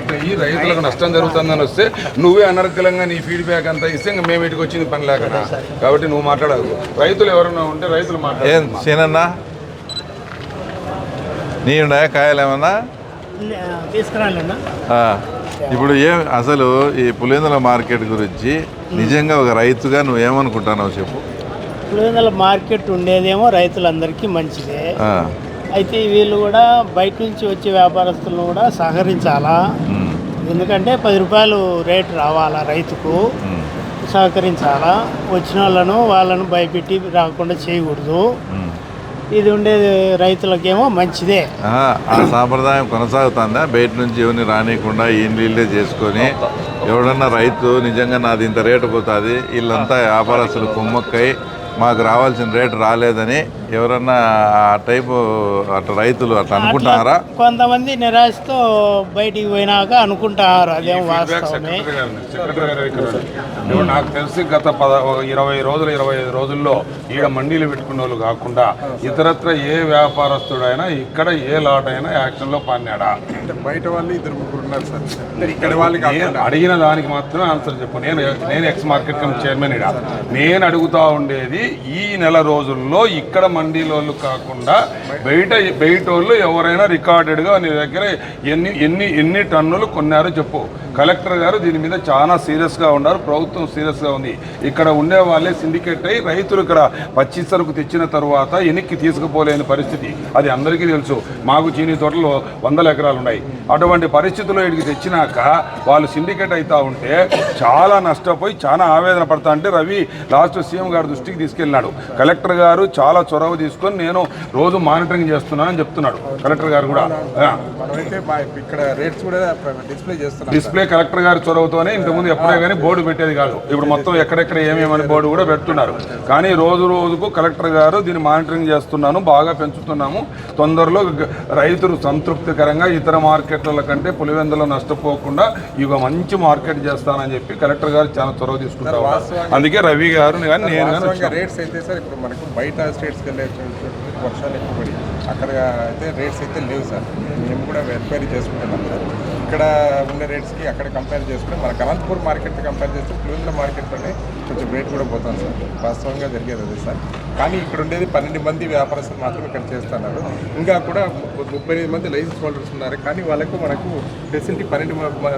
Market అయ్యి రైతులకు నష్టం జరుగుతుందని వస్తే నువ్వే అనర్గలంగా నీ ఫీడ్బ్యాక్ అంతా ఇస్తే ఇంకా మేము ఇటుకు వచ్చింది పని లేకనా కాబట్టి నువ్వు మాట్లాడదు రైతులు ఎవరైనా ఉంటే రైతులు ఏం మాట్లాడారు సీనన్నా? నీ ఉన్నాయా కాయలు ఏమన్నా? ఇప్పుడు ఏం అసలు ఈ పులివెందుల మార్కెట్ గురించి నిజంగా ఒక రైతుగా నువ్వు ఏమనుకుంటున్నావు చెప్పు. పులివెందుల మార్కెట్ ఉండేదేమో రైతులందరికీ మంచిదే. ఆ, అయితే వీళ్ళు కూడా బయట నుంచి వచ్చే వ్యాపారస్తులను కూడా సహకరించాలా? ఎందుకంటే పది రూపాయలు రేటు రావాలా రైతుకు? సహకరించాలా? వచ్చిన వాళ్ళను వాళ్ళను భయపెట్టి రాకుండా చేయకూడదు. ఇది ఉండేది రైతులకేమో మంచిదే. ఆ, సాంప్రదాయం కొనసాగుతుందా? బయట నుంచి ఎవరిని రానియకుండా ఈ నీళ్ళే చేసుకొని ఎవడన్నా రైతు నిజంగా నాది ఇంత రేటు పోతుంది వీళ్ళంతా వ్యాపారస్తులు కుమ్మక్కై మాకు రావాల్సిన రేటు రాలేదని ఎవరన్నా ఆ టైపు అట్లా రైతులు అట్లా అనుకుంటున్నారా? కొంతమంది నిరాశతో బయటికి పోయినాక అనుకుంటారు అదేం వాస్తవమే. నాకు తెలిసి గత పద ఒక ఇరవై రోజులు ఇరవై ఐదు రోజుల్లో ఈడ మండీలు పెట్టుకున్న వాళ్ళు కాకుండా ఇతరత్ర ఏ వ్యాపారస్తుడైనా ఇక్కడ ఏ లాట్ అయినా యాక్షన్లో పాన్నాడా అంటే బయట వాళ్ళు ఇద్దరు ముగ్గురు ఉన్నారు సార్. ఇక్కడ వాళ్ళకి అడిగిన దానికి మాత్రమే ఆన్సర్ చెప్పు. నేను నేను ఎక్స్ మార్కెట్ కమిటీ చైర్మన్ ఇడ నేను అడుగుతా ఉండేది ఈ నెల రోజుల్లో ఇక్కడ మండీలోళ్ళు కాకుండా బయట బయట ఎవరైనా రికార్డెడ్గా నీ దగ్గర ఎన్ని ఎన్ని ఎన్ని టన్నులు కొన్నారో చెప్పు. కలెక్టర్ గారు దీని మీద చాలా సీరియస్గా ఉన్నారు. ప్రభుత్వం సీరియస్గా ఉంది. ఇక్కడ ఉండే వాళ్ళే సిండికేట్ అయ్యి రైతులు ఇక్కడ పచ్చి సరుకు తెచ్చిన తర్వాత ఎన్నిక్కి తీసుకుపోలేని పరిస్థితి. అది అందరికీ తెలుసు. మాకు చీనీ తోటలు వందల ఎకరాలు ఉన్నాయి. అటువంటి పరిస్థితుల్లో ఇక్కడికి తెచ్చినాక వాళ్ళు సిండికేట్ అవుతా ఉంటే చాలా నష్టపోయి చాలా ఆవేదన పడతా అంటే రవి లాస్ట్ సీఎం గారి దృష్టికి తీసుకెళ్ళినాడు. కలెక్టర్ గారు చాలా చొరవ తీసుకొని నేను రోజు మానిటరింగ్ చేస్తున్నానని చెప్తున్నాడు. కలెక్టర్ గారు కూడా. డిస్ప్లే కలెక్టర్ గారి చొరవతోనే ఇంతకుముందు ఎప్పుడే కానీ బోర్డు పెట్టేది కాదు. ఇప్పుడు మొత్తం ఎక్కడెక్కడ ఏమేమని బోర్డు కూడా పెడుతున్నారు. కానీ రోజు రోజుకు కలెక్టర్ గారు దీన్ని మానిటరింగ్ చేస్తున్నాను బాగా పెంచుతున్నాము. తొందరలో రైతులు సంతృప్తికరంగా ఇతర మార్కెట్ల కంటే పులివెందులో నష్టపోకుండా ఇక మంచి మార్కెట్ చేస్తానని చెప్పి కలెక్టర్ గారు చాలా చొరవ తీసుకుంటారు. అందుకే రవి గారు కానీ నేను రేట్స్ అయితే సార్ ఇప్పుడు మనకు బయట స్టేట్స్కి వెళ్ళే వర్షాలు ఎక్కువ పడి అక్కడ అయితే రేట్స్ అయితే లేవు సార్. మేము కూడా ఎంక్వైరీ చేసుకుంటున్నాం సార్. ఇక్కడ ఉన్న రేట్స్కి అక్కడ కంపేర్ చేసుకుంటే మన అనంతపూర్ మార్కెట్ కంపేర్ చేస్తే పులివెందుల మార్కెట్లోనే కొంచెం రేట్ కూడా పోతుంది సార్. వాస్తవంగా జరిగేది అదే సార్. కానీ ఇక్కడ ఉండేది పన్నెండు మంది వ్యాపారస్తులు మాత్రం ఇక్కడ చేస్తున్నారు. ఇంకా కూడా ముప్పై ఎనిమిది మంది లైసెన్స్ హోల్డర్స్ ఉన్నారు. కానీ వాళ్ళకు మనకు ఫెసిలిటీ పన్నెండు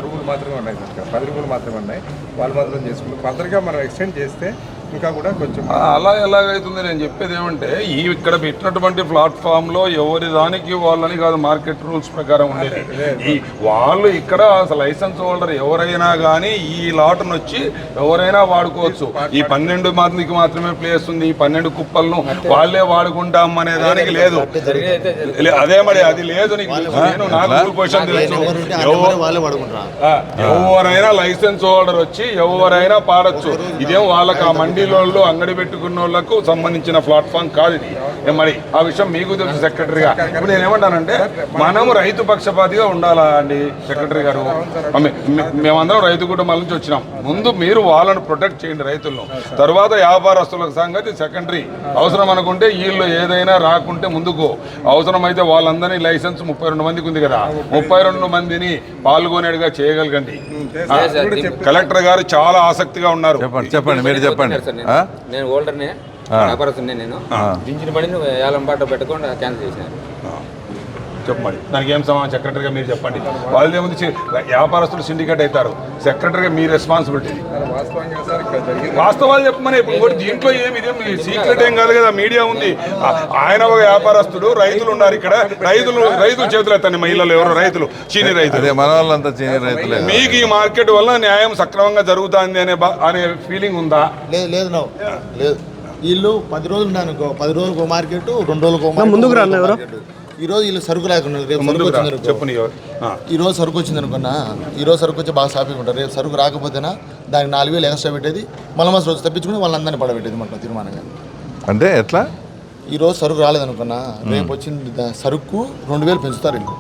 రూములు మాత్రమే ఉన్నాయి సార్. ఇక్కడ. పది రూములు మాత్రమే ఉన్నాయి. వాళ్ళు మాత్రం చేసుకుంటారు. ఫర్దర్గా మనం ఎక్స్టెండ్ చేస్తే ఇంకా కూడా కొంచెం అలా ఎలాగైతుంది? నేను చెప్పేది ఏమంటే ఈ ఇక్కడ పెట్టినటువంటి ప్లాట్ఫామ్లో ఎవరి దానికి వాళ్ళని కాదు మార్కెట్ రూల్స్ ప్రకారం ఉండేది. ఈ వాళ్ళు ఇక్కడ లైసెన్స్ హోల్డర్ ఎవరైనా కానీ ఈ లాట్ను వచ్చి ఎవరైనా వాడుకోవచ్చు. ఈ పన్నెండు మందికి మాత్రమే ప్లేస్ ఉంది ఈ పన్నెండు కుప్పలను వాళ్ళే వాడుకుంటాం అనే దానికి లేదు. అదే మరి అది లేదు నీకు. నేను నాకు పొజిషన్ తెలుసు. ఎవరైనా లైసెన్స్ హోల్డర్ వచ్చి ఎవరైనా పాడొచ్చు. ఇదేం వాళ్ళకి ఆ మండీలో అంగడి పెట్టుకున్న వాళ్ళకు సంబంధించిన ప్లాట్ఫామ్ కాదు ఇది. మరి ఆ విషయం మీకు తెలుసు సెక్రటరీగా ఇప్పుడు నేను ఏమంటానంటే మనము రైతు పక్షపాతిగా ఉండాలా అండి సెక్రటరీ గారు? మేమందరం రైతు కుటుంబాల నుంచి వచ్చినాం. ముందు మీరు వాళ్ళని ప్రొటెక్ట్ చేయండి రైతులను. తర్వాత వ్యాపారస్తుల సంగతి సెకండరీ. అవసరం అనుకుంటే వీళ్ళు ఏదైనా రాకుంటే ముందుకు. అవసరమైతే వాళ్ళందరినీ లైసెన్స్ ముప్పై రెండు మందికి ఉంది కదా. ముప్పై రెండు మందిని పాల్గొనేట్టుగా చేయగలగండి. కలెక్టర్ గారు చాలా ఆసక్తిగా ఉన్నారు. చెప్పండి చెప్పండి మీరు చెప్పండి. సార్ నేను. నేను ఓల్డర్నే వ్యాపారస్తున్నే నేను. దించిన పని ఏలం పాట పెట్టకుండా క్యాన్సిల్ చేశాను. చెప్పండి. దానికి ఏం సమాధానం సెక్రటరీగా మీరు చెప్పండి. వాళ్ళు ఏముంది? వ్యాపారస్తులు సిండికేట్ అవుతారు. సెక్రటరీగా మీ రెస్పాన్సిబిలిటీ వాస్తవంగా సార్ ఇక్కడ జరిగింది వాస్తవాలు చెప్పమని ఇప్పుడు దీంట్లో ఏమి సీక్రెట్ ఏం కాదు కదా. మీడియా ఉంది. ఆయన ఒక వ్యాపారస్తుడు రైతులు ఉన్నారు ఇక్కడ. రైతులు రైతులు చేతులు ఎత్తండి మహిళలు ఎవరు? రైతులు చీని రైతులు. అదే మన వాళ్ళంతా చీని రైతులే. మీకు ఈ మార్కెట్ వల్ల న్యాయం సక్రమంగా జరుగుతుంది అనే అనే ఫీలింగ్ ఉందా? లేదు లేదు వీళ్ళు పది రోజులు ఉన్నానుకో పది రోజులకు మార్కెట్ రెండు రోజులకు ముందుకు రా అన్న ఎవరు? ఈ రోజు వీళ్ళు సరుకు లేకున్నారు రేపు సరుకు వచ్చింది చెప్పు నీ ఎవరు? ఆ. ఈ రోజు సరుకు వచ్చింది అనుకున్నా. ఈ రోజు సరుకు వచ్చి బాగా షాపింగ్ ఉంటారు రేపు సరుకు రాకపోతేనా దానికి నాలుగు వేలు ఎక్స్ట్రా పెట్టేది మళ్ళీ రోజు తప్పించుకుని వాళ్ళందరినీ పడబెట్టేది మాట తీర్మానంగా. అంటే ఎట్లా? ఈ రోజు సరుకు రాలేదనుకున్నా రేపు వచ్చింది దా- సరుకు రెండు వేలు పెంచుతారు వీళ్ళు.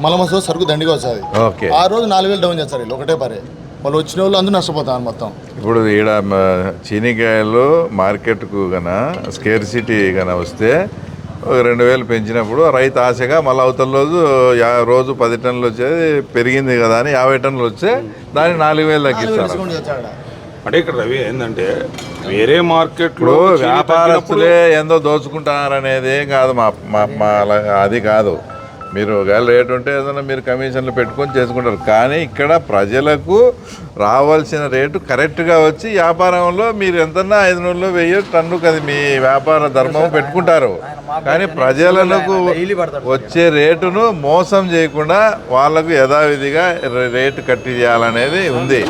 మళ్ళీ రోజు సరుకు దండిగా వస్తుంది ఓకే. ఆ రోజు నాలుగు వేలు డౌన్ చేస్తారు వీళ్ళు ఒకటే పరే. వాళ్ళు వచ్చిన వాళ్ళు అందరూ నష్టపోతారు మొత్తం. ఇప్పుడు ఈడ మ, చీనికాయలు మార్కెట్కు గన స్కేర్ సిటీ గన వస్తే రెండు వేలు పెంచినప్పుడు రైతు ఆశగా మళ్ళీ అవతల రోజు యా- రోజు పది టన్నులు వచ్చేది పెరిగింది కదా అని యాభై టన్నులు వచ్చే దాన్ని నాలుగు వేలు తగ్గిస్తారు అంటే ఇక్కడ రవి ఏంటంటే వేరే మార్కెట్లో వ్యాపారస్తులే ఏందో దోచుకుంటారనేది ఏం కాదు మా మా మా అలా- అది కాదు. మీరు ఒకవేళ రేటు ఉంటే ఏదైనా మీరు కమిషన్లు పెట్టుకొని చేసుకుంటారు. కానీ ఇక్కడ ప్రజలకు రావాల్సిన రేటు కరెక్ట్గా వచ్చి వ్యాపారంలో మీరు ఎంతన్నా ఐదు నూరులో వెయ్యి టన్నుకు అది మీ వ్యాపార ధర్మం పెట్టుకుంటారు. కానీ ప్రజలకు వచ్చే రేటును మోసం చేయకుండా వాళ్ళకు యథావిధిగా రేటు కట్టి చేయాలనేది ఉంది.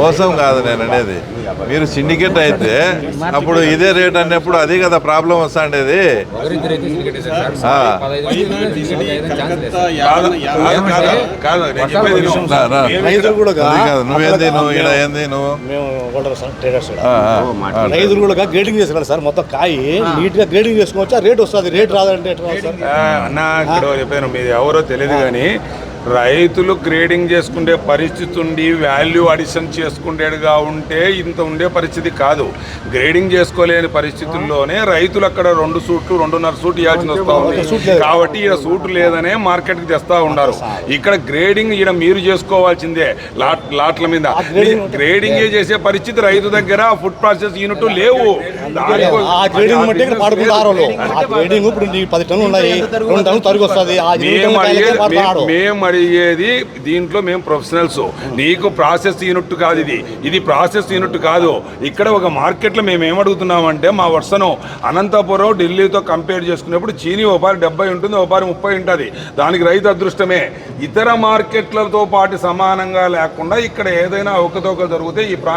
మోసం కాదు నేను అనేది. మీరు సిండికేట్ అయితే అప్పుడు ఇదే రేట్ అన్నప్పుడు అది కదా ప్రాబ్లం వస్తాండేది. రైతులు కూడా అది కాదు నువ్వేంది నువ్వు ఇక్కడ ఏంది నువ్వు. రైతులు కూడా గ్రేడింగ్ చేసుకున్నారు సార్ మొత్తం కాయి నీట్గా గ్రేడింగ్ చేసుకోవచ్చు? రేట్ వస్తుంది రేట్ రాదంటే అన్న ఇక్కడ చెప్పాను మీది ఎవరో తెలియదు కానీ రైతులు గ్రేడింగ్ చేసుకునే పరిస్థితి ఉండి వాల్యూ అడిషన్ చేసుకునేడుగా ఉంటే ఇంత ఉండే పరిస్థితి కాదు. గ్రేడింగ్ చేసుకోలేని పరిస్థితుల్లోనే రైతులు అక్కడ రెండు సూట్లు రెండున్నర సూట్ ఇవ్వాల్సి వస్తా ఉంది. కాబట్టి ఈడ సూట్ లేదనే మార్కెట్కి తెస్తా ఉన్నారు. ఇక్కడ గ్రేడింగ్ ఈడ మీరు చేసుకోవాల్సిందే. లాట్ లాట్ల మీద. గ్రేడింగ్ చేసే పరిస్థితి రైతు దగ్గర ఫుడ్ ప్రాసెస్ యూనిట్ లేవు. మేము అడిగేది దీంట్లో మేము ప్రొఫెషనల్స్ నీకు ప్రాసెస్ యూనిట్ కాదు ఇది. ఇది ప్రాసెస్ యూనిట్ కాదు. ఇక్కడ ఒక మార్కెట్లో మేము ఏమడుగుతున్నామంటే మా వర్షను అనంతపురం ఢిల్లీతో కంపేర్ చేసుకునేప్పుడు చీనీ ఓపారి డెబ్బై ఉంటుంది ఓపారి ముప్పై ఉంటుంది. దానికి రైతు అదృష్టమే. ఇతర మార్కెట్లతో పాటు సమానంగా లేకుండా ఇక్కడ ఏదైనా ఒకతోక జరిగితే ఈ ప్రా